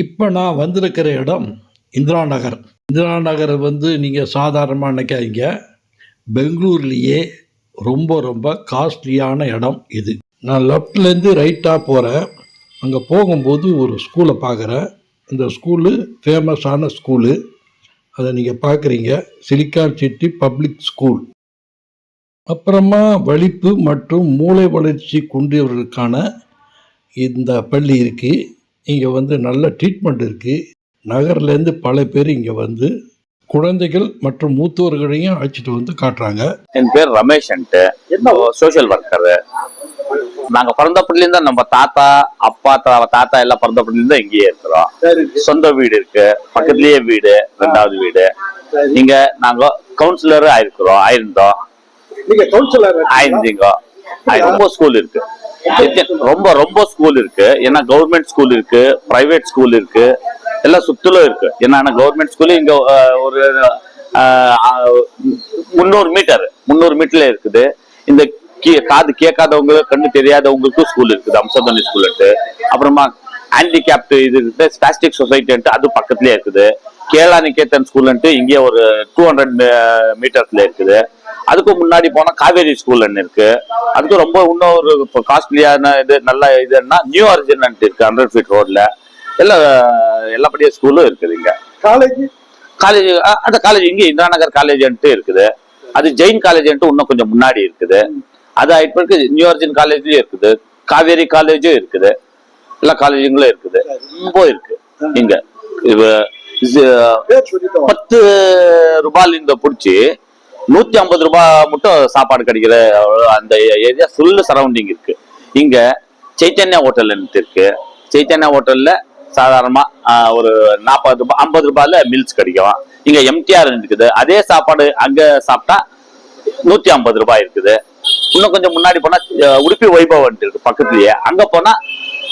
இப்போ நான் வந்திருக்கிற இடம் இந்திரா நகர். இந்திரா நகர் வந்து நீங்கள் சாதாரணமாக நினைக்காதீங்க. பெங்களூர்லேயே ரொம்ப ரொம்ப காஸ்ட்லியான இடம் இது. நான் லெஃப்ட்லேருந்து ரைட்டாக போகிறேன் அங்கே போகும்போது ஒரு ஸ்கூலை பார்க்குறேன். அந்த ஸ்கூலு ஃபேமஸான ஸ்கூலு அதை நீங்கள் பார்க்குறீங்க. சிலிக்கான் சிட்டி பப்ளிக் ஸ்கூல் அப்புறமா வலிப்பு மற்றும் மூளை வளர்ச்சி குன்றியவர்களுக்கான இந்த பள்ளி இருக்குது இங்கே வந்து நல்ல ட்ரீட்மெண்ட் இருக்குது நகர்லேருந்து பல பேர் இங்கே வந்து குழந்தைகள் மற்றும் மூத்தோர்களையும் அழைச்சிட்டு வந்து காட்டுறாங்க. என் பேர் ரமேஷ்ன்ட்டு சோஷியல் ஒர்க்கர் நாங்க பிறந்தப்பட்டில இருந்தா நம்ம தாத்தா அப்பா தா- தாத்தா எல்லாம் பிறந்தப்பட்டில இருந்தா இங்கேயே இருக்கிறோம். சொந்த வீடு இருக்கு. பக்கத்துலயே வீடு ரெண்டாவது வீடு. இங்க நாங்க கவுன்சிலர் ஆயிருக்கிறோம் ஆயிருந்தோம். நீங்க கவுன்சிலர் ஆயிருந்தீங்க. ரொம்ப ஸ்கூல் இருக்கு. ரொம்ப ரொம்ப ஸ்கூல் இருக்கு. ஏன்னா கவர்மெண்ட் ஸ்கூல் இருக்கு பிரைவேட் ஸ்கூல் இருக்கு எல்லாம் சுத்திலும் இருக்கு. ஏன்னா கவர்மெண்ட் ஸ்கூல் இங்க ஒரு முந்நூறு மீட்டர் முந்நூறு மீட்டர்ல இருக்குது. இந்த காது கேட்காதவங்க கண்ணு தெரியாதவங்களுக்கும் ஸ்கூல் இருக்குது. அம்சதனி ஸ்கூல் அப்புறமா ஹேண்டிகேப்ட் இது இருக்குது ஸ்டாஸ்டிக் சொசைட்டின்ட்டு அது பக்கத்துலயே இருக்குது. கேளானிகேத்தன் ஸ்கூல்ன்ட்டு இங்கே ஒரு டூ ஹண்ட்ரட் மீட்டர்ஸ்ல இருக்குது. அதுக்கு முன்னாடி போனா காவேரி ஸ்கூல்னு இருக்கு. அதுக்கு ரொம்ப இன்னும் ஒரு காஸ்ட்லியான இது நல்ல இதுன்னா நியூ அர்ஜன் இருக்கு ஹண்ட்ரட் ஃபீட் ரோட்ல எல்லா எல்லாப்படிய ஸ்கூலும் இருக்குது இங்க. காலேஜ் காலேஜ் அந்த காலேஜ் இங்க இந்திரா நகர் காலேஜ்ன்ட்டு இருக்குது. அது ஜெயின் காலேஜ்ன்ட்டு இன்னும் கொஞ்சம் முன்னாடி இருக்குது. அது இப்போ இருக்கு நியூ அர்ஜன் காலேஜ்லயும் இருக்குது. காவேரி காலேஜும் இருக்குது. எல்லா காலேஜுங்களும் இருக்குது. ரொம்ப இருக்கு. இங்க. பத்து ரூபாயில இந்த பிடிச்சி நூத்தி ஐம்பது ரூபாய் மட்டும் சாப்பாடு கிடைக்கிற அந்த ஏரியா ஃபுல்லு சரௌண்டிங் இருக்கு. இங்க சைத்தன்யா ஹோட்டல் இருக்கு. சைத்தன்யா ஹோட்டல்ல சாதாரணமா ஒரு நாற்பது ரூபாய் ஐம்பது ரூபாயில மீல்ஸ் கிடைக்கும். இங்க எம்டிஆர் இருக்குது. அதே சாப்பாடு அங்க சாப்பிட்டா நூத்தி ஐம்பது ரூபாய் இருக்குது. இன்னும் கொஞ்சம் முன்னாடி போனா உடுப்பி வைபவன் இருக்கு பக்கத்துலயே. அங்க போனா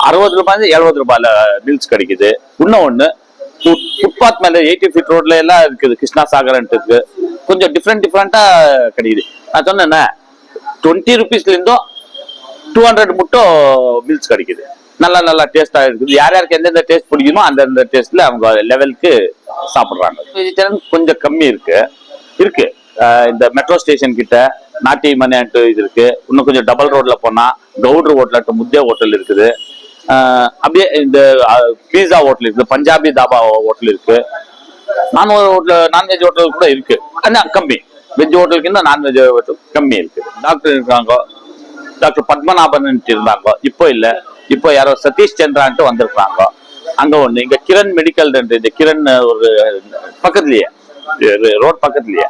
அறுபது ரூபாய் எழுபது ரூபாயில மீல்ஸ் கிடைக்குது. இன்னும் ஒண்ணு ஃபுட்பாத் மேல எயிட்டி ஃபீட் ரோட்ல எல்லாம் இருக்குது கிருஷ்ணா சாகரன்ட்டு இருக்கு கொஞ்சம் டிஃப்ரெண்ட் டிஃப்ரெண்டா கிடைக்குது. நான் சொன்னேன்னா டுவெண்ட்டி ருபீஸ்ல இருந்தோ டூ ஹண்ட்ரட் மட்டும் மீல்ஸ் கிடைக்குது. நல்லா நல்லா டேஸ்டா இருக்குது. யார் யாருக்கு எந்தெந்த டேஸ்ட் பிடிக்குமோ அந்தந்த டேஸ்ட்ல அவங்க லெவலுக்கு சாப்பிடுறாங்க. வெஜிடேரியன் கொஞ்சம் கம்மி இருக்கு. இருக்கு. இந்த மெட்ரோ ஸ்டேஷன் கிட்ட நாட்டி மணியான்ட்டு இது இருக்கு. இன்னும் கொஞ்சம் டபுள் ரோட்ல போனா கவுடர் ஹோட்டல் முத்தே ஹோட்டல் இருக்குது. அப்படியே இந்த பீஸா ஹோட்டல் இருக்குது பஞ்சாபி தாபா ஹோட்டல் இருக்கு. நான் ஹோட்டல் நான்வெஜ் ஹோட்டல் கூட இருக்கு. ஆனால் கம்மி. வெஜ் ஹோட்டலுக்கு நான்வெஜ் ஹோட்டல் கம்மி இருக்கு. டாக்டர் இருக்காங்க. டாக்டர் பத்மநாபன் இருந்தாங்க. இப்போ இல்ல. இப்போ யாரோ சதீஷ் சந்திரான்ட்டு வந்திருக்காங்க. அங்க ஒண்ணு. இங்க கிரண் மெடிக்கல் இந்த கிரண் ஒரு பக்கத்துலயே. ரோட் பக்கத்துலயே.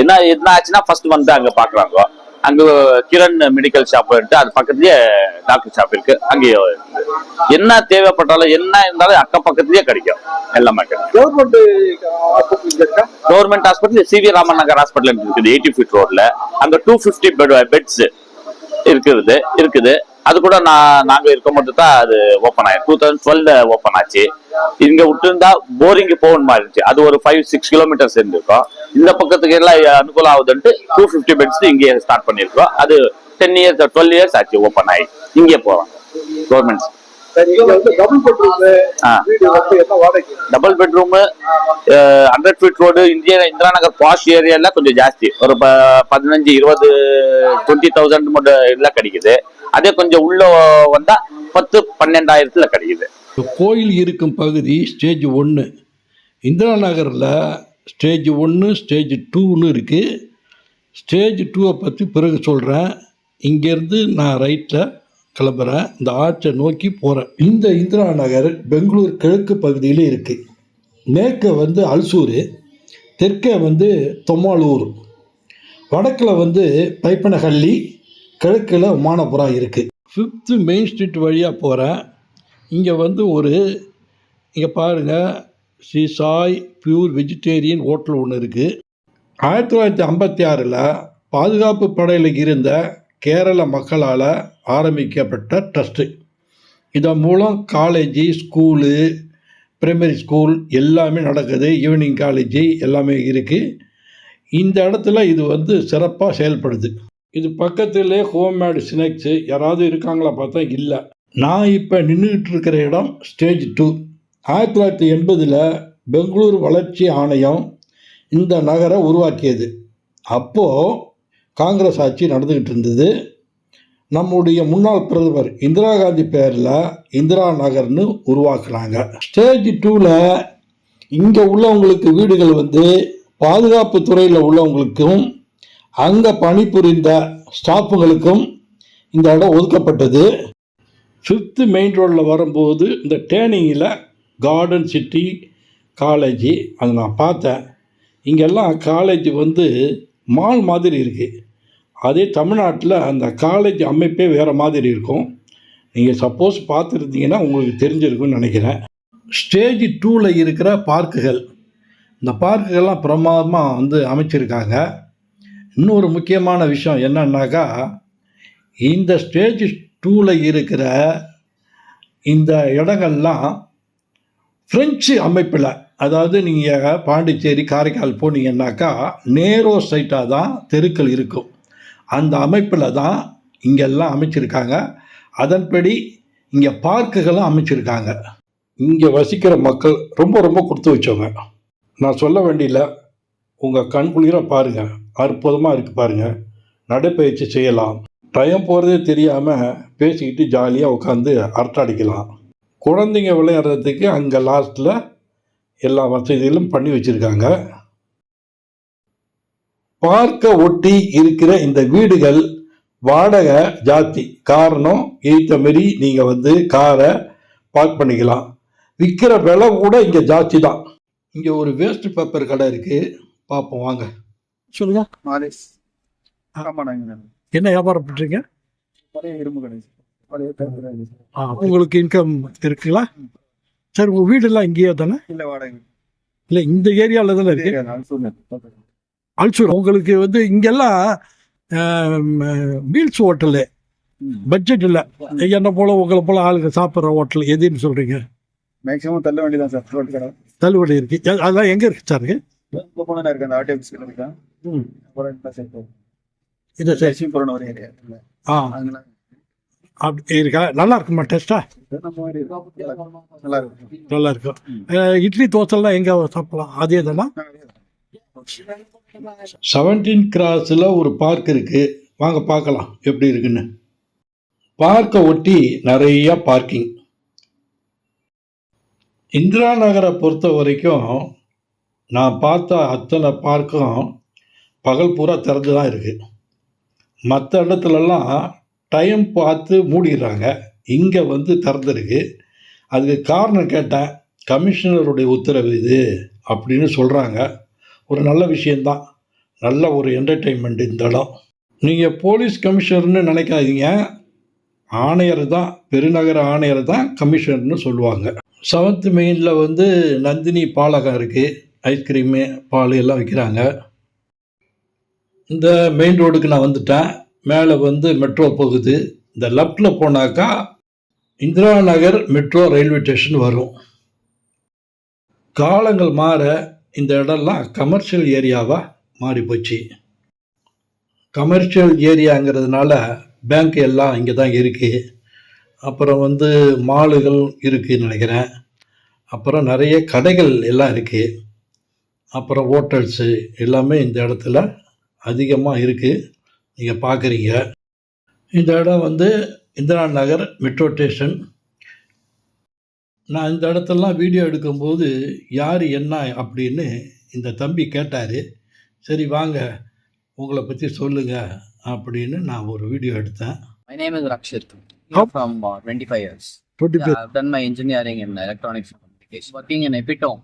என்ன என்ன ஆச்சுன்னா ஃபர்ஸ்ட் வந்து அங்க பாக்குறாங்க. அங்க கிரண் மெடிக்கல் ஷாப் அது பக்கத்துலயே டாக்டர் ஷாப் இருக்கு. அங்கேயே. என்ன தேவைப்பட்டாலும் என்ன இருந்தாலும் அக்கம் பக்கத்துலயே கிடைக்கும். எல்லாமே கவர்மெண்ட் ஹாஸ்பிட்டல் இருக்கா hospital C V Raman Nagar hospital இருக்குது எயிட்டி ஃபீட் ரோட்ல அங்க டூ ஃபிஃப்டி பெட் பெட்ஸ் இருக்குது இருக்குது. அது கூட நான் நாங்க இருக்கும்போது தான் அது ஓப்பன் ஆயிருக்கு. டூ தௌசண்ட் டுவெல்ல ஓப்பன் ஆச்சு. இங்க விட்டுருந்தா போரிங்கு போகணுமா இருந்துச்சு. அது ஒரு ஃபைவ் சிக்ஸ் கிலோமீட்டர்ஸ் இருந்திருக்கும். இந்த பக்கத்துக்கு எல்லாம் அனுகூலம் ஆகுதுன்ட்டு டூ ஃபிஃப்டி பெட்ஸ் இங்கே ஸ்டார்ட் பண்ணியிருக்கோம். அது டென் இயர்ஸ் டுவெல் இயர்ஸ் ஆச்சு ஓப்பன் ஆகி இங்கே போறோம். கவர்மெண்ட் சரி இங்க வந்து double bedroom hundred feet road India Indira Nagar posh ஏரியால கொஞ்சம் ஜாஸ்தி. ஒரு ப- பதினஞ்சு இருபது டுவெண்ட்டி தௌசண்ட் மட்டும் எல்லாம் கிடைக்குது. அதே கொஞ்சம் உள்ள வந்தா பத்து பன்னெண்டாயிரத்துல கிடைக்குது. கோயில் இருக்கும் பகுதி ஸ்டேஜ் ஒன்று இந்திரா நகரில் ஸ்டேஜ் ஒன்று ஸ்டேஜ் டூன்னு இருக்குது ஸ்டேஜ் டூவை பற்றி பிறகு சொல்கிறேன் இங்கேருந்து நான் ரைட்டில் கிளம்புறேன். இந்த ஆற்றை நோக்கி போகிறேன் இந்த இந்திரா நகர் பெங்களூர் கிழக்கு பகுதியில் இருக்குது மேற்கே வந்து அல்சூர் தெற்கே வந்து தொம்மாலூர் வடக்கில் வந்து பைப்பனஹள்ளி கிழக்கில் உமானபுரம் இருக்குது ஃபிஃப்த்து மெயின் ஸ்ட்ரீட் வழியாக போகிறேன் இங்கே வந்து ஒரு இங்கே பாருங்கள் Shri Sai pure vegetarian hotel ஒன்று இருக்குது ஆயிரத்தி தொள்ளாயிரத்தி ஐம்பத்தி ஆறில் பாதுகாப்பு படையில் இருந்த கேரள மக்களால் ஆரம்பிக்கப்பட்ட ட்ரஸ்ட்டு இதன் மூலம் காலேஜு ஸ்கூலு பிரைமரி ஸ்கூல் எல்லாமே நடக்குது. ஈவினிங் காலேஜு எல்லாமே இருக்குது இந்த இடத்துல இது வந்து சிறப்பாக செயல்படுது. இது பக்கத்திலே ஹோம்மேடு ஸ்நாக்ஸு யாராவது இருக்காங்களா பார்த்தா இல்லை. நான் இப்போ நின்றுக்கிட்டு இருக்கிற இடம் ஸ்டேஜ் டூ. ஆயிரத்தி தொள்ளாயிரத்தி எண்பதில் பெங்களூர் வளர்ச்சி ஆணையம் இந்த நகரை உருவாக்கியது. அப்போது காங்கிரஸ் ஆட்சி நடந்துக்கிட்டு இருந்தது. நம்முடைய முன்னாள் பிரதமர் இந்திரா காந்தி பேரில் இந்திரா நகர்னு உருவாக்குறாங்க ஸ்டேஜ் டூவில் இங்கே உள்ளவங்களுக்கு வீடுகள் வந்து பாதுகாப்பு துறையில் உள்ளவங்களுக்கும் அங்கே பணிபுரிந்த ஸ்டாஃபுங்களுக்கும் இந்த இடம் ஒதுக்கப்பட்டது. ஃபிஃப்த்து மெயின் ரோடில் வரும்போது இந்த டேர்னிங்கில் கார்டன் சிட்டி காலேஜி அதை நான் பார்த்தேன். இங்கெல்லாம் காலேஜ் வந்து மால் மாதிரி இருக்குது அதே தமிழ்நாட்டில் அந்த காலேஜ் அமைப்பே வேறு மாதிரி இருக்கும். நீங்கள் சப்போஸ் பார்த்துருந்தீங்கன்னா உங்களுக்கு தெரிஞ்சிருக்கும்னு நினைக்கிறேன். ஸ்டேஜ் டூவில் இருக்கிற பார்க்குகள் இந்த பார்க்குகள்லாம் பிரமாதமாக வந்து அமைச்சிருக்காங்க. இன்னொரு முக்கியமான விஷயம் என்னன்னாக்கா இந்த ஸ்டேஜ் டூவில் இருக்கிற இந்த இடங்கள்லாம் ஃப்ரெஞ்சு அமைப்பில் அதாவது நீங்கள் பாண்டிச்சேரி காரைக்கால் போனீங்கன்னாக்கா நேரோ சைட்டாக தான் தெருக்கள் இருக்கும். அந்த அமைப்பில் தான் இங்கெல்லாம் அமைச்சிருக்காங்க. அதன்படி இங்கே பார்க்குகளும் அமைச்சிருக்காங்க. இங்கே வசிக்கிற மக்கள் ரொம்ப ரொம்ப கொடுத்து வச்சவங்க. நான் சொல்ல வேண்டியல உங்கள் கண்குளிர பாருங்கள் அற்புதமாக இருக்குது பாருங்கள் நடைப்பயிற்சி செய்யலாம். டைம் போகிறதே தெரியாமல் பேசிக்கிட்டு ஜாலியாக உட்காந்து அரட்டை அடிக்கலாம். குழந்தைங்க விளையாடுறதுக்கு அங்கே லாஸ்ட்டில் எல்லா வசதிகளும் பண்ணி வச்சுருக்காங்க. பார்க்க ஒட்டி இருக்கிற இந்த வீடுகள் வாடகை ஜாஸ்தி. காரணம் ஏற்ற மாரி நீங்கள் வந்து காரை பார்க் பண்ணிக்கலாம். விற்கிற விலை கூட இங்கே ஜாஸ்தி தான். இங்கே ஒரு வேஸ்ட் பேப்பர் கடை இருக்குது பார்ப்போம் வாங்க. சொல்லுங்க. என்ன வியாபாரம் பண்ணுறீங்க இரும்பு கடை. உங்களுக்கு இன்கம் இருக்குங்களா? சார் உங்கள் வீடெல்லாம் இங்கேயே தானே? இல்ல வாடகை இல்லை இந்த ஏரியாவில் தானே இருக்கு. அல்சூர். உங்களுக்கு வந்து இங்கெல்லாம் மீல்ஸ் ஹோட்டலு. பட்ஜெட் இல்லை. என்ன போல உங்களை போல ஆளுங்க சாப்பிட்ற ஹோட்டல் எதுன்னு சொல்கிறீங்க மேக்ஸிமம் தள்ள வேண்டியதான் சார். தள்ளுபடி இருக்கு. அதெல்லாம் எங்கே இருக்கு சார் இருக்கு அந்த அப்புறம் என்ன சைட் இந்த சரி லட்சுமி புறம் ஒரு ஏரியா ஆ. அப்படி இருக்கா? நல்லா இருக்குமா இருக்கும். நல்லா இருக்கும் இட்லி தோசைலாம் எங்கே சாப்பிடலாம்? அதே தானா? செவன்டீன் கிராஸில் ஒரு பார்க் இருக்குது வாங்க பார்க்கலாம் எப்படி இருக்குன்னு. பார்க்கை ஒட்டி நிறைய பார்க்கிங் இந்திரா நகரை பொறுத்த வரைக்கும் நான் பார்த்த அத்தனை பார்க்கும் பகல் பூரா திறந்து தான் இருக்குது மற்ற இடத்துலலாம் டைம் பார்த்து மூடிடுறாங்க. இங்கே வந்து திறந்துருக்கு. அதுக்கு காரணம் கேட்டேன். கமிஷனருடைய உத்தரவு இது அப்படின்னு சொல்கிறாங்க ஒரு நல்ல விஷயந்தான் நல்ல ஒரு என்டர்டெயின்மெண்ட் இந்த இடம். நீங்கள் போலீஸ் கமிஷனர்னு நினைக்காதீங்க. ஆணையர் தான் பெருநகர ஆணையர் தான் கமிஷனர்னு சொல்லுவாங்க. செவன்த் மெயினில் வந்து நந்தினி பாலகம் இருக்குது ஐஸ்கிரீமு பால் எல்லாம் விற்கிறாங்க இந்த மெயின் ரோடுக்கு நான் வந்துட்டேன். மேலே வந்து மெட்ரோ போகுது. இந்த லெஃப்டில் போனாக்கா Indira Nagar metro railway station வரும். காலங்கள் மாற இந்த இடம்லாம் கமர்ஷியல் ஏரியாவாக மாறி போச்சு. கமர்ஷியல் ஏரியாங்கிறதுனால பேங்க் எல்லாம் இங்கே தான் இருக்குது அப்புறம் வந்து மாலுகள் இருக்குதுன்னு நினைக்கிறேன். அப்புறம் நிறைய கடைகள் எல்லாம் இருக்குது அப்புறம் ஹோட்டல்ஸு எல்லாமே இந்த இடத்துல அதிகமாக இருக்குது நீங்கள் பார்க்குறீங்க இந்த இடம் வந்து இந்திரா நகர் மெட்ரோ ஸ்டேஷன் நான் இந்த இடத்தெல்லாம் வீடியோ எடுக்கும்போது யார் என்ன அப்படின்னு இந்த தம்பி கேட்டார் சரி வாங்க உங்களை பற்றி சொல்லுங்கள் அப்படின்னு நான் ஒரு வீடியோ எடுத்தேன் My name is Rakshit. How- I'm from uh, 25 years. Twenty Yeah, I've done my engineering in electronics and communication. Working in Epitome.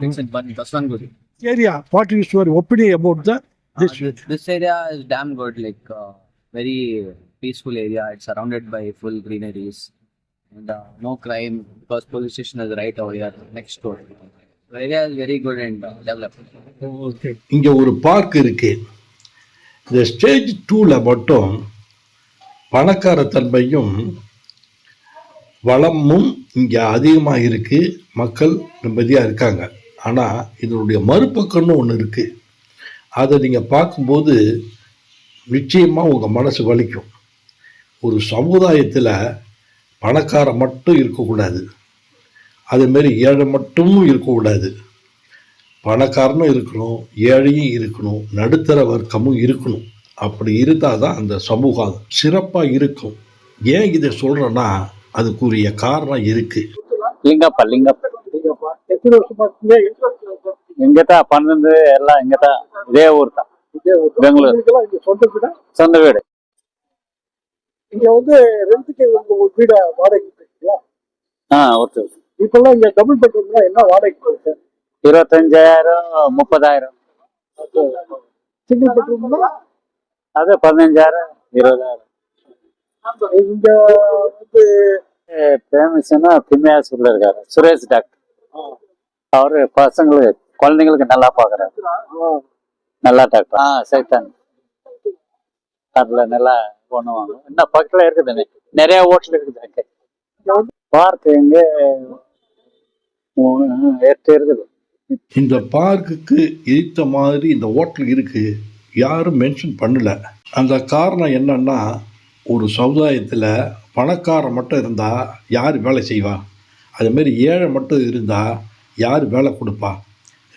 It's in Ban- Baswanguri. Area what is your opinion about the Uh, this, this area is damn good, like uh, very peaceful area. It's surrounded by full greeneries and uh, no crime because police station is right over here next door. The area is very good and uh, developed. Okay இங்கே ஒரு park இருக்கு இந்த stage டூவில் மட்டும் பணக்கார தன்மையும் வளமும் இங்கே அதிகமாக இருக்குது மக்கள் நிம்மதியாக இருக்காங்க ஆனால் இதனுடைய மறுபக்கம்னு ஒன்று இருக்குது அதை நீங்கள் பார்க்கும்போது நிச்சயமாக உங்கள் மனசு வலிக்கும். ஒரு சமுதாயத்தில் பணக்கார மட்டும் இருக்கக்கூடாது. அதேமாரி ஏழை மட்டும் இருக்கக்கூடாது. பணக்காரனும் இருக்கணும் ஏழையும் இருக்கணும் நடுத்தர வர்க்கமும் இருக்கணும். அப்படி இருந்தால் தான் அந்த சமூகம் சிறப்பாக இருக்கும். ஏன் இதை சொல்கிறேன்னா அதுக்குரிய காரணம் இருக்குது லிங்கப்பா லிங்கப்பா. எல்லாம் இங்கதான் இதே ஊர் தான். பெங்களூர். உங்களுக்கெல்லாம் இங்க சொந்த வீடா? சொந்த வீடு. இங்க வந்து ரெண்டுக்கு உங்க ஒரு வீட வாடகைக்கு இருக்கீங்களா ஆ ஒருத்தர். இப்பெல்லாம் இங்க டபுள் பெட்ரூம்னா என்ன வாடகைக்கு போகுது இருபத்தஞ்சாயிரம் முப்பதாயிரம். சிங்கிள் பெட்ரூம்னா அது பதினஞ்சாயிரம் இருபதாயிரம். இங்க வந்து ஃபேமஸ்னா பிம்யாசூர்ல இருக்காரு. சுரேஷ் டாக்டர். அவரு பசங்களுக்கு குழந்தைங்களுக்கு நல்லா பாக்குறாரு. நல்லா டாக்டர். ஆ சைத்தான். அதுல நல்லா பண்ணுவாங்க. இன்னும் பக்கத்துல இருக்குதுங்க நிறைய ஹோட்டல் இருக்குது பார்க் எங்க மூணு எட்டு இருக்குது. இந்த பார்க்குக்கு எதிர்த்த மாதிரி இந்த ஹோட்டல் இருக்குது யாரும் மென்ஷன் பண்ணல. அந்த காரணம் என்னன்னா ஒரு சமுதாயத்தில் பணக்காரன் மட்டும் இருந்தால் யார் வேலை செய்வா? அதுமாரி ஏழை மட்டும் இருந்தால் யார் வேலை கொடுப்பா?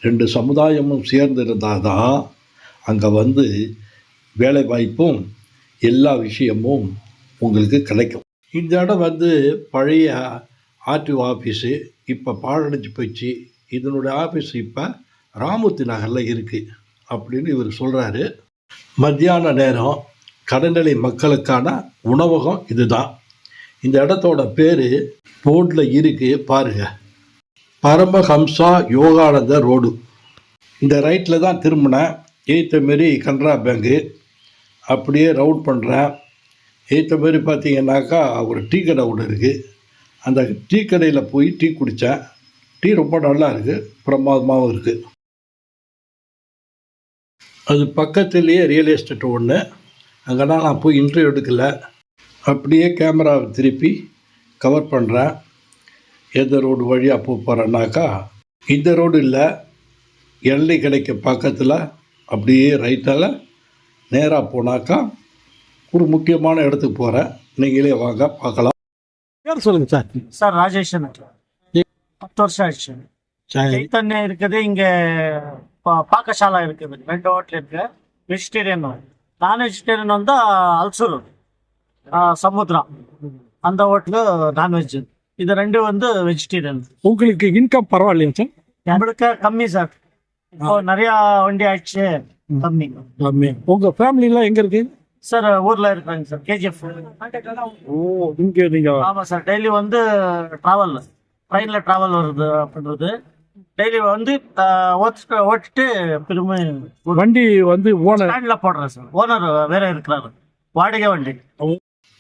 ரெண்டு சமுதாயமும் சேர்ந்து இருந்தால் தான் அங்கே வந்து வேலை வாய்ப்பும் எல்லா விஷயமும் உங்களுக்கு கிடைக்கும். இந்த இடம் வந்து பழைய ஆர்டிஓ ஆஃபீஸு இப்போ பாழடைஞ்சு போயிடுச்சு. இதனுடைய ஆஃபீஸ் இப்போ ராமூர்த்தி நகரில் இருக்குது அப்படின்னு இவர் சொல்கிறாரு மத்தியான நேரம் கடைநிலை மக்களுக்கான உணவகம் இதுதான். இந்த இடத்தோட பேர் போர்டில் இருக்குது பாருங்கள் பரமஹம்சா யோகானந்த ரோடு. இந்த ரைட்டில் தான் திரும்பினேன். ஏற்ற மாரி கனரா பேங்கு. அப்படியே ரவுண்ட் பண்ணுறேன் ஏற்ற மாரி பார்த்தீங்கன்னாக்கா ஒரு டீ கடை ஒன்று இருக்குது அந்த டீ கடையில் போய் டீ குடித்தேன் டீ ரொம்ப நல்லா இருக்குது பிரமாதமாகவும் இருக்குது அது பக்கத்துலேயே ரியல் எஸ்டேட் ஒன்று அங்கெல்லாம் நான் போய் இன்டர்வியூ எடுக்கல. அப்படியே கேமராவை திருப்பி கவர் பண்ணுறேன் எந்த ரோடு வழியாக போக போகிறேன்னாக்கா இந்த ரோடு இல்லை எல்லை கடைக்கு பக்கத்தில் அப்படியே ரைட்டால் நேராக போனாக்கா ஒரு முக்கியமான இடத்துக்கு போகிறேன் நீங்களே வாங்க பார்க்கலாம். பேர் சொல்லுங்க சார். சார் ராஜேஷன் பத்து வருஷம் ஆயிடுச்சு. சரி. சைத்தன்யா இருக்குது இங்க பா- பாக்கசாலா இருக்குது. ரெண்டு ஹோட்டல் இருக்கு. வெஜிடேரியன் நான் வெஜிடேரியன் வந்தா அல்சூர். சமுத்ரா. அந்த ஹோட்டலு நான்வெஜ் இது ரெண்டு வந்து வெஜிடேரியன் உங்களுக்கு இன்கம் பரவாயில்லையா சார் நம்மளுக்கு கம்மி சார் இப்போ நிறைய வண்டி ஆயிடுச்சு கம்மி. கம்மி. உங்க ஃபேமிலி எல்லாம் எங்க இருக்கு? சார் ஊர்ல இருக்காங்க சார் கேஜிஎஃப் ஓ இங்க நீங்க ஆமா சார் டெய்லி வந்து டிராவல் ட்ரெயின்ல டிராவல் வருது அப்படின்றது டெய்லி வந்து ஆ, ஓட்டிட்டு ஓட்டிட்டு திரும்ப வண்டி வந்து ஓனர். ஸ்டாண்ட்ல போடுறேன் சார் ஓனர் வேற இருக்கிறாரு. வாடகை வண்டி.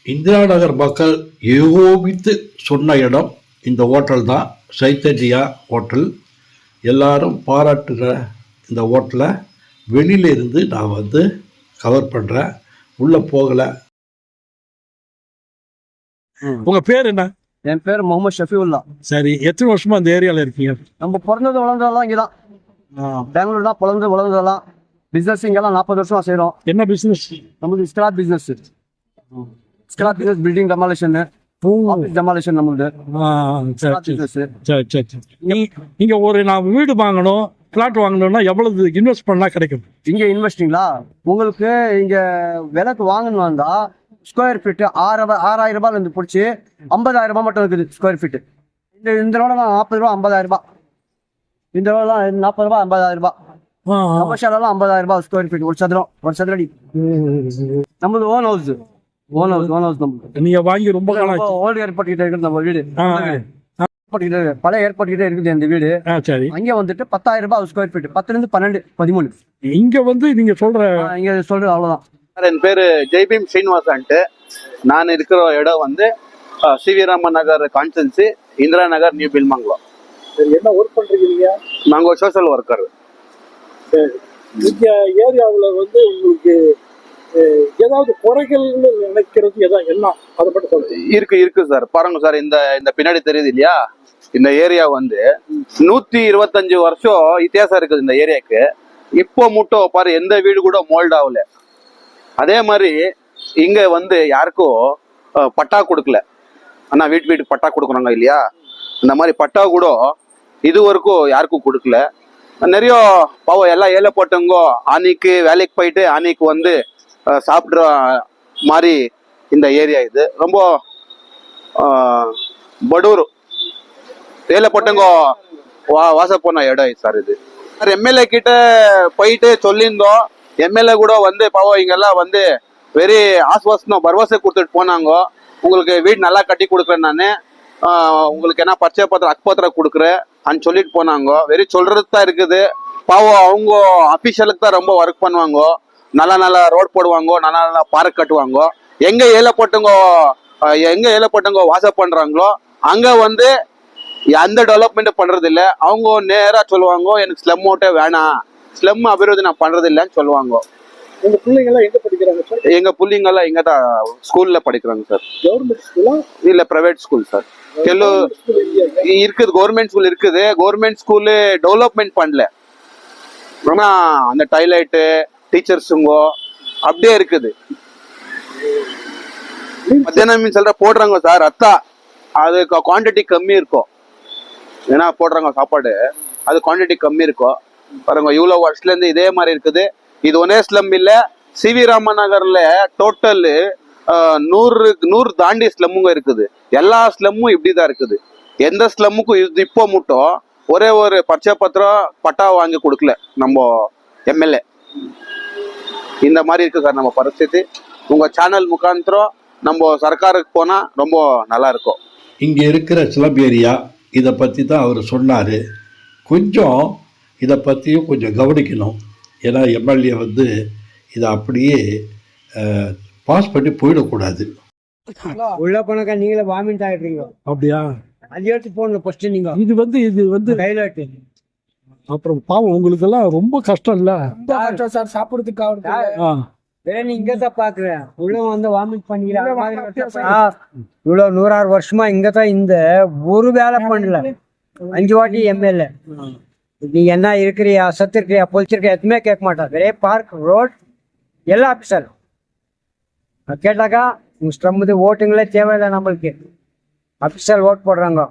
இந்திரா நகர் மக்கள் ஏகோபித்து சொன்ன இடம் இந்த ஹோட்டல் தான். சைத்தன்யா ஹோட்டல். எல்லாரும் பாராட்டுகிற இந்த ஹோட்டலை வெளியில இருந்து நான் வந்து கவர் பண்ணுறேன் உள்ளே போகலை. உங்க பேர் என்ன? என் பேர் முகமது ஷஃபிவுல்லா சரி எத்தனை வருஷமா அந்த ஏரியால இருக்கீங்க? நம்ம பிறந்தது வளர்ந்ததெல்லாம் இங்கே தான் பெங்களூர் தான் பிறந்து வளர்ந்ததெல்லாம். பிஸ்னஸ் இங்கெல்லாம் நாற்பது வருஷமா செய்கிறோம் என்ன பிசினஸ் நம்மளுக்கு scrap business scrap business building demolition demolition நம்மளுது. நீங்க- ஒரு நான் வீடு வாங்கணும் பிளாட் வாங்கணும்னா எவ்வளவு இன்வெஸ்ட் பண்ணா கிடைக்கும்? இங்க இன்வெஸ்டிங்களா உங்களுக்கு இங்க விலைக்கு வாங்கணும் வந்தா ஸ்கொயர் ஃபீட் ஆறு ஆறாயிரம் ரூபாயில இருந்து பிடிச்சி ஐம்பதாயிரம் ரூபாய் மட்டும் இருக்குது ஸ்கொயர் ஃபீட் இந்த இந்த ரோட நாற்பது ரூபா ஐம்பதாயிரம் ரூபாய். இந்த ரோடலாம் நாற்பது ரூபாய் ஐம்பதாயிரம் ரூபாய். கமர்ஷியலாம் ஐம்பதாயிரம் ரூபாய் ஸ்கொயர் ஃபீட் ஒரு சதுரம் ஒரு சதுரடி. நம்மளது own house own house own house நம்மளுக்கு நீங்க வாங்கி ரொம்ப காலம். ஓல்டு இருக்குது நம்ம வீடு. பழைய ஏர்போர்ட் கிட்ட இருக்குது இந்த வீடு. சரி. அங்கே வந்துட்டு பத்தாயிரம் ரூபாய் ஸ்கொயர் ஃபீட் பத்துல இருந்து பன்னெண்டு பதிமூணு. இங்க வந்து நீங்க சொல்ற இங்க சொல்றது அவ்வளவுதான். என் பேர் ஜெய்பீம் ஸ்ரீனிவாசன்ட்டு நான் இருக்கிற இடம் வந்து C V Raman Nagar constituency Indira Nagar new பில்மங்கலோ சரி, என்ன ஒர்க் பண்றீங்க நீங்க? நாங்கள் ஒரு சோஷியல் ஒர்க்கர் இந்த ஏரியாவுல வந்து உங்களுக்கு ஏதாவது குறைகள்னு நினைக்கிறது எதாவது என்ன? அதை மட்டும் சொல்லுங்க. இருக்கு இருக்கு சார். பாருங்க சார் இந்த இந்த பின்னாடி தெரியுது இல்லையா? இந்த ஏரியா வந்து நூத்தி இருபத்தஞ்சு வருஷம் வித்தியாசம் இருக்குது இந்த ஏரியாக்கு. இப்போ மட்டும் பாரு எந்த வீடு கூட மோல்ட் ஆகல. அதே மாதிரி இங்க வந்து யாருக்கும் பட்டா கொடுக்கல. ஆனா வீட்டு வீட்டுக்கு பட்டா கொடுக்குறாங்க இல்லையா? இந்த மாதிரி பட்டா கூட இது வரைக்கும் யாருக்கும் கொடுக்கல. நிறைய பாவம் எல்லாம் ஏழை போட்டவங்க அன்னைக்கு வேலைக்கு போயிட்டு அன்னைக்கு வந்து சாப்பிட்ற மாதிரி இந்த ஏரியா இது. ரொம்ப படூர் வேலைப்பட்டங்கோ வா வாச போன இடம் இது சார் இது. சார் எம்எல்ஏ கிட்ட போயிட்டு சொல்லியிருந்தோம். எம்எல்ஏ கூட வந்து பாவம் இங்கெல்லாம் வந்து வெரி ஆஸ்வாசனம் பர்வாசை கொடுத்துட்டு போனாங்க. உங்களுக்கு வீடு நல்லா கட்டி கொடுக்குறேன் நான். உங்களுக்கு என்ன பச்சை பத்திரம் அக்பத்திரம் கொடுக்குறேன் அன்னு சொல்லிட்டு போனாங்க. வெறி சொல்றது தான் இருக்குது. பாவம் அவங்க அஃபீஷியலுக்கு தான் ரொம்ப ஒர்க் பண்ணுவாங்க. நல்ல நல்ல ரோட் போடுவாங்க நல்ல நல்ல பார்க் கட்டுவாங்க எங்க ஏழைப்பட்டவங்க எங்க ஏழைப்பட்டவங்க வாசம் பண்றாங்களோ அங்க வந்து எந்த டெவலப்மெண்ட் பண்றது இல்ல அவங்க நேரா சொல்லுவாங்க எனக்கு ஸ்லம் ஓட்டே வேணாம். ஸ்லம் அபிவிருத்தி நான் பண்றது இல்லைன்னு சொல்லுவாங்க. உங்க பிள்ளைங்க எல்லாம் எங்க படிக்கிறாங்க சார் எங்க புள்ளிங்கெல்லாம் இங்க தான் ஸ்கூல்ல படிக்கிறாங்க சார் கவர்மெண்ட் ஸ்கூலா இல்ல பிரைவேட் ஸ்கூல் சார் கெல்லு இருக்குது கவர்மெண்ட் ஸ்கூல் இருக்குது. கவர்மெண்ட் ஸ்கூலு டெவலப்மெண்ட் பண்ணல. ஆனா அந்த டாய்லெட்டு டீச்சர்ஸுங்கோ அப்படியே இருக்குது. மத்தியானம் மீன் சொல்ற போடுறாங்க சார் அத்தா. அது குவான்டிட்டி கம்மி இருக்கும். ஏன்னா போடுறாங்க சாப்பாடு. அது குவான்டிட்டி கம்மி இருக்கும். பாருங்க இவ்வளோ வருஷத்துல இருந்து இதே மாதிரி இருக்குது. இது ஒன்னே ஸ்லம் இல்ல சிவி ராமன் நகர்ல டோட்டல் நூறு நூறு தாண்டி ஸ்லம்முங்க இருக்குது. எல்லா ஸ்லம்மும் இப்படிதான் இருக்குது. எந்த ஸ்லம்முக்கும் இது இப்போ மட்டும் ஒரே ஒரு பச்சை பத்திரம் பட்டா வாங்கி கொடுக்கல நம்ம எம்எல்ஏ. இந்த மாதிரி இருக்கு சார் நம்ம பரிஸ்திதி உங்க சேனல் முகாந்திரம் நம்ம சர்க்காருக்கு போனா ரொம்ப நல்லா இருக்கும். இங்கே இருக்கிற ஸ்லப் ஏரியா இதை பற்றி தான் அவர் சொன்னார். கொஞ்சம் இதை பற்றியும் கொஞ்சம் கவனிக்கணும். ஏன்னா எம்எல்ஏ வந்து இதை அப்படியே பாஸ் பண்ணி போயிடக்கூடாது. உள்ள போனாக்கா நீங்களே வாமிட் ஆகிடுறீங்க அப்படியா? அது எடுத்து போடணும் ஃபர்ஸ்ட் நீங்க. இது வந்து இது வந்து டைலாட் அப்புறம் பாவம் உங்களுக்கு எல்லாம் ரொம்ப கஷ்டம் இல்ல சார் சாப்பிடுறதுக்கு ஆ. வேற நீ இங்க தான் பாக்குறேன் உள்ள வந்து வாமிட் பண்ணிக்கிறேன் இவ்வளவு நூறாறு வருஷமா இங்க தான் இந்த ஒரு வேலை பண்ணல. அஞ்சு வாட்டி எம்எல்ஏ நீ என்ன இருக்கிறியா சத்து இருக்கிறியா பொழிச்சிருக்கியா எதுவுமே கேட்க மாட்டான் ஒரே பார்க் ரோட் எல்லா ஆஃபீஸர் கேட்டாக்கா உங்க ஸ்டம்புது ஓட்டுங்களே தேவையில்லை நம்மளுக்கு. அஃபிஷியல் ஓட் போடுறாங்க.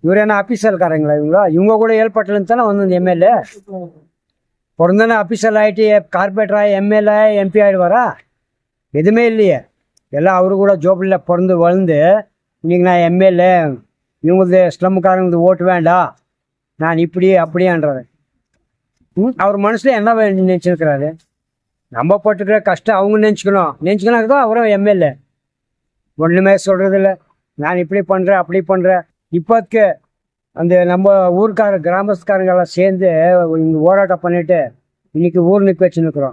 இவர் என்ன அஃபிஷியல்காரங்களா இவங்களா? இவங்க கூட ஏற்பட்டலன்னு தானே வந்து எம்எல்ஏ பிறந்தானே ஆஃபீஸர் ஆகிட்டு கார்பரேட்டர் ஆகி எம்எல்ஏ எம்பி ஆகிடுவாரா எதுவுமே இல்லையே. எல்லாம் அவரு கூட ஜோபில் பிறந்து வளர்ந்து இன்றைக்கி நான் எம்எல்ஏ இவங்களது ஸ்லம்காரங்களுக்கு ஓட்டு வேண்டாம் நான் இப்படி அப்படியான்றாரு. ம்? அவர் மனசில் என்ன வே- நம்ம போட்டுக்கிற கஷ்டம் அவங்க நினச்சிக்கணும். நினச்சிக்கணும் தான் அவரும் எம்எல்ஏ ஒன்றுமே சொல்கிறதில்ல நான் இப்படி பண்ணுறேன் அப்படி பண்ணுறேன் இப்போதுக்கு அந்த நம்ம ஊருக்கார கிராமஸ்காரங்கெல்லாம் சேர்ந்து இங்கே போராட்டம் பண்ணிட்டு இன்னைக்கு ஊர் நிற்க வச்சு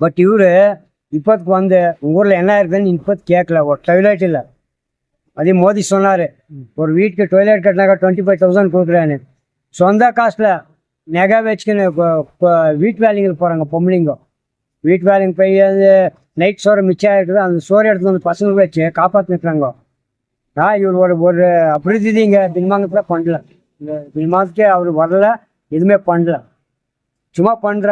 பட் இவர் இப்போதுக்கு வந்து உங்கள் ஊரில் என்ன இருக்குதுன்னு இப்போது கேட்கல ஒரு டாய்லெட் இல்லை. அதே மோடி சொன்னார் ஒரு வீட்டுக்கு டாய்லெட் கட்டினாக்கா டுவெண்ட்டி ஃபைவ் தௌசண்ட் கொடுக்குறேன்னு. சொந்த காசில் நகை வச்சுக்கின்னு இப்போ வீட்டு வேலைங்களுக்கு போகிறாங்க பொம்பளைங்க. வீட்டு வேலைங்க போய் அது நைட் சோறு மிச்சம் இருக்குது அந்த சோறு எடுத்து வந்து பசங்களுக்கு வச்சு காப்பாற்றினுக்குறாங்க ஆ இவர் ஒரு ஒரு அபிவிருத்தி இங்கே பின்வாங்கத்தில் பண்ணல. இந்த பின்வாங்கத்துக்கே அவர் வரல எதுவுமே பண்ணல. சும்மா பண்ணுற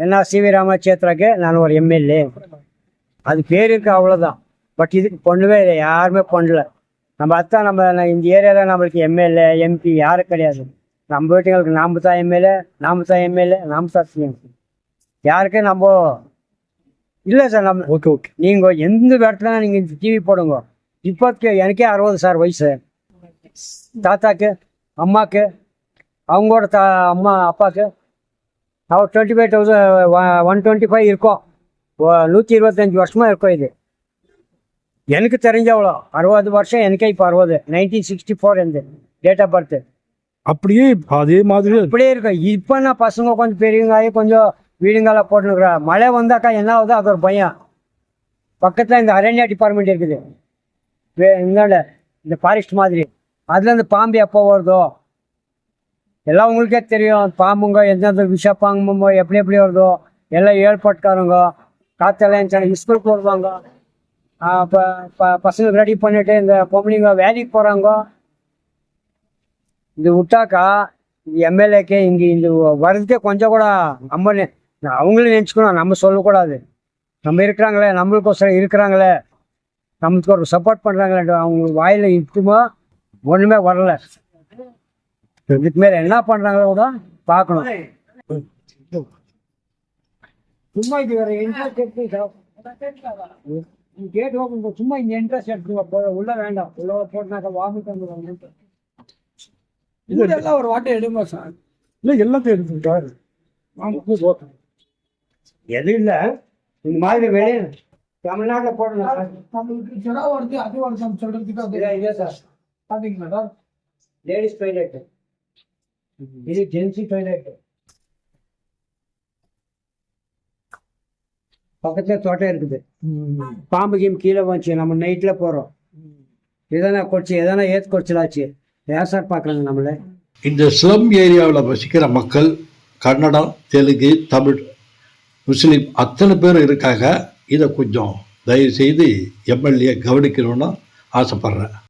என்ன சிவி ராமச்சேத்ராக்கு நான் ஒரு எம்எல்ஏ. அது பேர் இருக்கு அவ்வளோதான் பட் இதுக்கு பண்ணவே இல்லை யாருமே பண்ணல. நம்ம அத்தான் நம்ம நான் இந்த ஏரியாவில் நம்மளுக்கு எம்எல்ஏ எம்பி யாரும் கிடையாது. நம்ம வீட்டுங்களுக்கு நாம தான் எம்எல்ஏ நாம தான் எம்எல்ஏ நாம தான் சிஎம் யாருக்கும் நம்ம இல்லை சார் நம்ம ஓகே ஓகே. நீங்கள் எந்த இடத்துல நீங்கள் டிவி போடுங்க. இப்போதுக்கு எனக்கே அறுபது சார் வயசு. தாத்தாக்கு அம்மாக்கு அவங்களோட தா அம்மா அப்பாவுக்கு அவர் twenty five thousand one twenty five இருக்கும் நூற்றி இருபத்தஞ்சி வருஷமாக இருக்கும் இது. எனக்கு தெரிஞ்ச அவ்வளோ. அறுபது வருஷம் எனக்கே இப்போ அறுபது. நைன்டீன் சிக்ஸ்டி ஃபோர் எந்த டேட் ஆஃப் பர்த் அப்படியே அதே மாதிரி அப்படியே இருக்கும். இப்போ நான் பசங்க கொஞ்சம் பெரியவங்க ஆகி கொஞ்சம் வீடுங்கெல்லாம் போட்டுனுக்குறா மழை வந்தாக்கா என்ன ஆகுதோ அது ஒரு பயம். பக்கத்தில் இந்த அரண்யா டிபார்ட்மெண்ட் இருக்குது. இந்தாண்ட இந்த ஃபாரஸ்ட் மாதிரி. அதில் இந்த பாம்பு எப்போ வருதோ? எல்லாம் உங்களுக்கே தெரியும். பாம்புங்க எந்தெந்த விஷ பாம்புங்க எப்படி எப்படி வருதோ? எல்லாம் ஏழ்பட்டுக்காரங்க. காத்தெல்லாம் ஸ்கூலுக்கு வருவாங்க. இப்போ பசங்களுக்கு ரெடி பண்ணிட்டு இந்த பொம்பளைங்க வேலைக்கு போகிறாங்க இது விட்டாக்கா எம்எல்ஏக்கே இங்கே இந்த வர்றதுக்கே கொஞ்சம் கூட நம்ம அவங்களும் நினச்சிக்கணும். நம்ம சொல்லக்கூடாது. நம்ம இருக்கிறாங்களே நம்மளுக்கோசரம் இருக்கிறாங்களே. நம்மளுக்கு ஒரு சப்போர்ட் பண்ணுறாங்களே அவங்க வாயில் இட்டுமா ஒண்ணுமே வரல. இதுக்கு மேல என்ன பண்றாங்களோ கூட பார்க்கணும். சும்மா இது வேற இன்ட்ரெஸ்ட் எடுத்து கேட் ஓப்பன் சும்மா இங்க இன்ட்ரெஸ்ட் எடுத்துங்க போ உள்ள வேண்டாம். உள்ள போட்டுனாக்க வாமிட் வந்து இது எல்லாம் ஒரு வாட்டை எடுமா சார். இல்லை எல்லாத்தையும் எடுத்துக்கிட்டாரு எது இல்ல. இந்த மாதிரி வெளியே தமிழ்நாட்டில் போடணும் நம்மளுக்கு ஜுரம் வருது அது வருது சொல்றதுக்கு இல்லை சார். பாத்தீங்களா லேடிஸ் டாய்லெட் இது ஜென்சி டாய்லெட் பக்கத்துல தோட்டம் இருக்குது. பாம்பு கீம் கீழே வந்துச்சு நம்ம நைட்ல போறோம். எதனா கொடிச்சு எதனா ஏத்து கொடிச்சலாச்சு. ஏன் சார் பார்க்குறாங்க நம்மள? இந்த ஸ்லம் ஏரியாவில் வசிக்கிற மக்கள் கன்னடம் தெலுங்கு தமிழ் முஸ்லீம் அத்தனை பேர் இருக்காங்க. இதை கொஞ்சம் தயவுசெய்து எம்எல்ஏ கவனிக்கணும்னு ஆசைப்பட்றேன்.